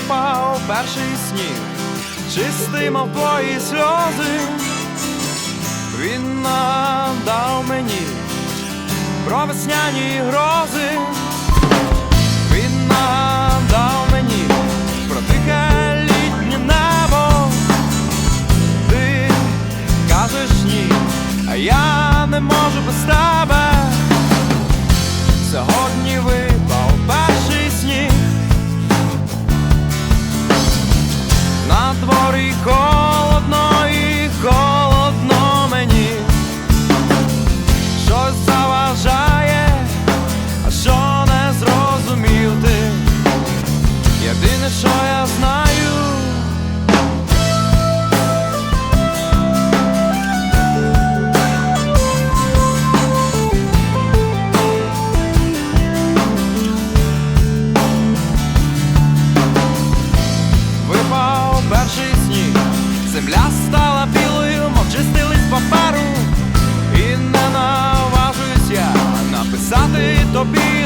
випав перший сніг, чистий, мов твої сльози, він надав мені про весняні грози, він надав мені про тихе літнє небо. Ти кажеш ні, а я не можу без тебе. Сьогодні випав що я знаю. Випав перший сніг, земля стала білою, мов чистий лист паперу, і не наважуюсь я написати тобі